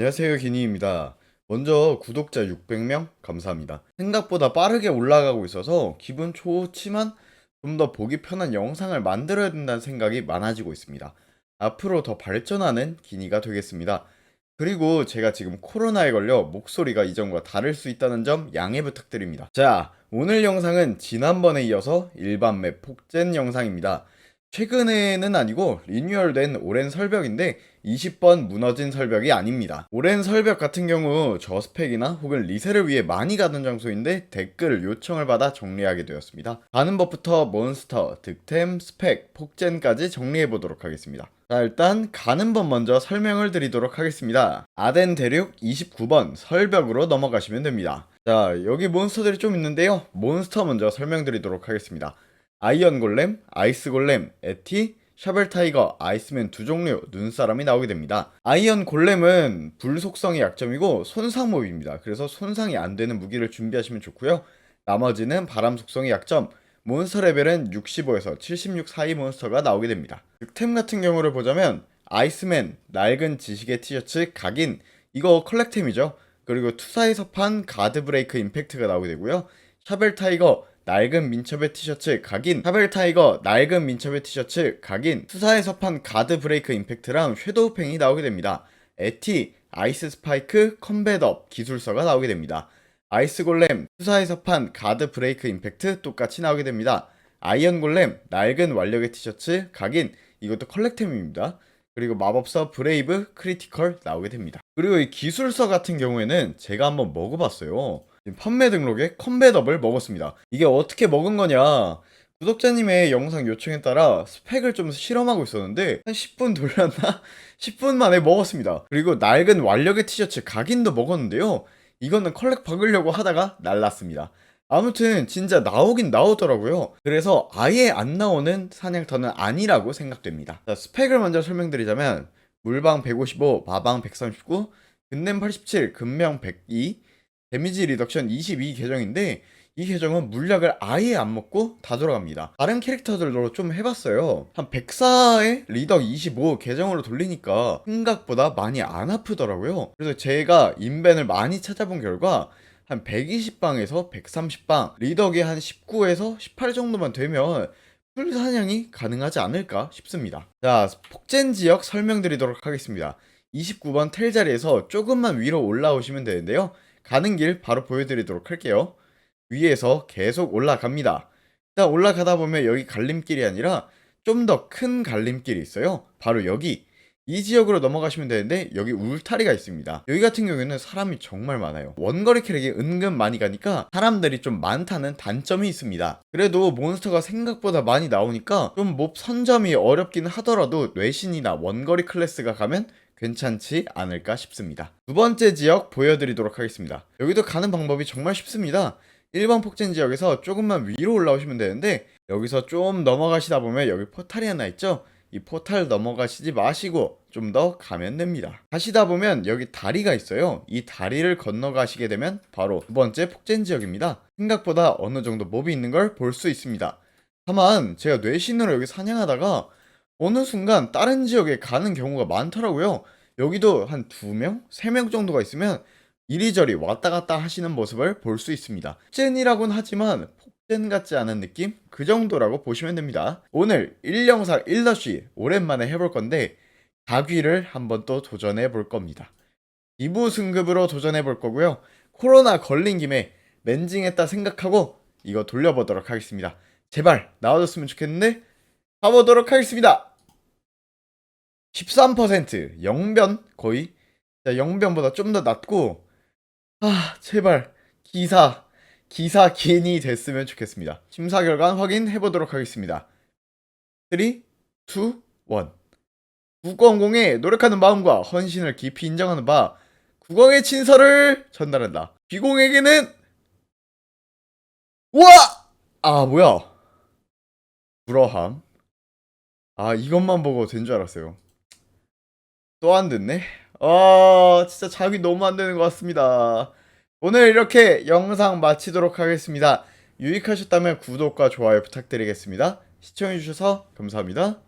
안녕하세요, 기니입니다. 먼저 구독자 600명 감사합니다. 생각보다 빠르게 올라가고 있어서 기분 좋지만 좀 더 보기 편한 영상을 만들어야 된다는 생각이 많아지고 있습니다. 앞으로 더 발전하는 기니가 되겠습니다. 그리고 제가 지금 코로나에 걸려 목소리가 이전과 다를 수 있다는 점 양해 부탁드립니다. 자, 오늘 영상은 지난번에 이어서 일반 맵 폭젠 영상입니다. 최근에는 아니고 리뉴얼된 오랜 설벽인데 20번 무너진 설벽이 아닙니다. 오랜 설벽 같은 경우 저스펙이나 혹은 리셀을 위해 많이 가던 장소인데 댓글 요청을 받아 정리하게 되었습니다. 가는 법부터 몬스터, 득템, 스펙, 폭젠까지 정리해 보도록 하겠습니다. 자 일단 가는 법 먼저 설명을 드리도록 하겠습니다. 아덴 대륙 29번 설벽으로 넘어가시면 됩니다. 자 여기 몬스터들이 좀 있는데요. 몬스터 먼저 설명드리도록 하겠습니다. 아이언 골렘, 아이스 골렘, 에티, 샤벨 타이거, 아이스맨 두 종류 눈사람이 나오게 됩니다. 아이언 골렘은 불 속성이 약점이고 손상 몹입니다. 그래서 손상이 안 되는 무기를 준비하시면 좋고요. 나머지는 바람 속성이 약점, 몬스터 레벨은 65에서 76 사이 몬스터가 나오게 됩니다. 득템 같은 경우를 보자면 아이스맨, 낡은 지식의 티셔츠, 각인 이거 컬렉템이죠. 그리고 투사에서 판 가드 브레이크 임팩트가 나오게 되고요. 샤벨 타이거 낡은 민첩의 티셔츠 각인 샤벨 타이거 낡은 민첩의 티셔츠 각인 수사에서 판 가드 브레이크 임팩트랑 섀도우 팽이 나오게 됩니다. 에티 아이스 스파이크 컴뱃업 기술서가 나오게 됩니다. 아이스 골렘 수사에서 판 가드 브레이크 임팩트 똑같이 나오게 됩니다. 아이언 골렘 낡은 완력의 티셔츠 각인 이것도 컬렉템입니다. 그리고 마법사 브레이브 크리티컬 나오게 됩니다. 그리고 이 기술서 같은 경우에는 제가 한번 먹어봤어요. 판매 등록에 컴뱃업을 먹었습니다. 이게 어떻게 먹은 거냐? 구독자님의 영상 요청에 따라 스펙을 좀 실험하고 있었는데 한 10분 돌렸나? 10분 만에 먹었습니다. 그리고 낡은 완력의 티셔츠 각인도 먹었는데요. 이거는 컬렉 박으려고 하다가 날랐습니다. 아무튼 진짜 나오긴 나오더라고요. 그래서 아예 안 나오는 사냥터는 아니라고 생각됩니다. 자, 스펙을 먼저 설명드리자면 물방 155, 마방 139, 근냄 87, 근명 102, 데미지 리덕션 22 계정인데 이 계정은 물약을 아예 안 먹고 다 돌아갑니다. 다른 캐릭터들도 좀 해봤어요. 한 104에 리덕 25 계정으로 돌리니까 생각보다 많이 안 아프더라고요. 그래서 제가 인벤을 많이 찾아본 결과 한 120방에서 130방, 리덕이 한 19에서 18 정도만 되면 풀 사냥이 가능하지 않을까 싶습니다. 자, 폭젠 지역 설명드리도록 하겠습니다. 29번 텔 자리에서 조금만 위로 올라오시면 되는데요. 가는 길 바로 보여드리도록 할게요. 위에서 계속 올라갑니다. 일단 올라가다 보면 여기 갈림길이 아니라 좀 더 큰 갈림길이 있어요. 바로 여기. 이 지역으로 넘어가시면 되는데 여기 울타리가 있습니다. 여기 같은 경우에는 사람이 정말 많아요. 원거리 캐릭이 은근 많이 가니까 사람들이 좀 많다는 단점이 있습니다. 그래도 몬스터가 생각보다 많이 나오니까 좀 몹 선점이 어렵긴 하더라도 뇌신이나 원거리 클래스가 가면 괜찮지 않을까 싶습니다. 두 번째 지역 보여드리도록 하겠습니다. 여기도 가는 방법이 정말 쉽습니다. 1번 폭젠 지역에서 조금만 위로 올라오시면 되는데 여기서 좀 넘어가시다 보면 여기 포탈이 하나 있죠? 이 포탈 넘어가시지 마시고 좀 더 가면 됩니다. 가시다 보면 여기 다리가 있어요. 이 다리를 건너가시게 되면 바로 두 번째 폭젠 지역입니다. 생각보다 어느 정도 몹이 있는 걸 볼 수 있습니다. 다만 제가 뇌신으로 여기 사냥하다가 어느 순간 다른 지역에 가는 경우가 많더라고요. 여기도 한 두 명, 세 명 정도가 있으면 이리저리 왔다 갔다 하시는 모습을 볼 수 있습니다. 폭젠이라고는 하지만 폭젠 같지 않은 느낌? 그 정도라고 보시면 됩니다. 오늘 1영상 1러쉬 오랜만에 해볼 건데 가귀를 한번 또 도전해 볼 겁니다. 2부 승급으로 도전해 볼 거고요. 코로나 걸린 김에 멘징했다 생각하고 이거 돌려보도록 하겠습니다. 제발 나와줬으면 좋겠는데 가보도록 하겠습니다. 13% 영변 거의 자, 영변보다 좀 더 낮고 아 제발 기사 기사 기인이 됐으면 좋겠습니다. 심사 결과 확인해 보도록 하겠습니다. 3, 2, 1 국공공의 노력하는 마음과 헌신을 깊이 인정하는 바 국왕의 친서를 전달한다. 비공에게는 우와! 아 뭐야? 불어함. 아 이것만 보고 된 줄 알았어요. 또안 됐네. 아 진짜 자기 너무 안 되는 것 같습니다. 오늘 이렇게 영상 마치도록 하겠습니다. 유익하셨다면 구독과 좋아요 부탁드리겠습니다. 시청해주셔서 감사합니다.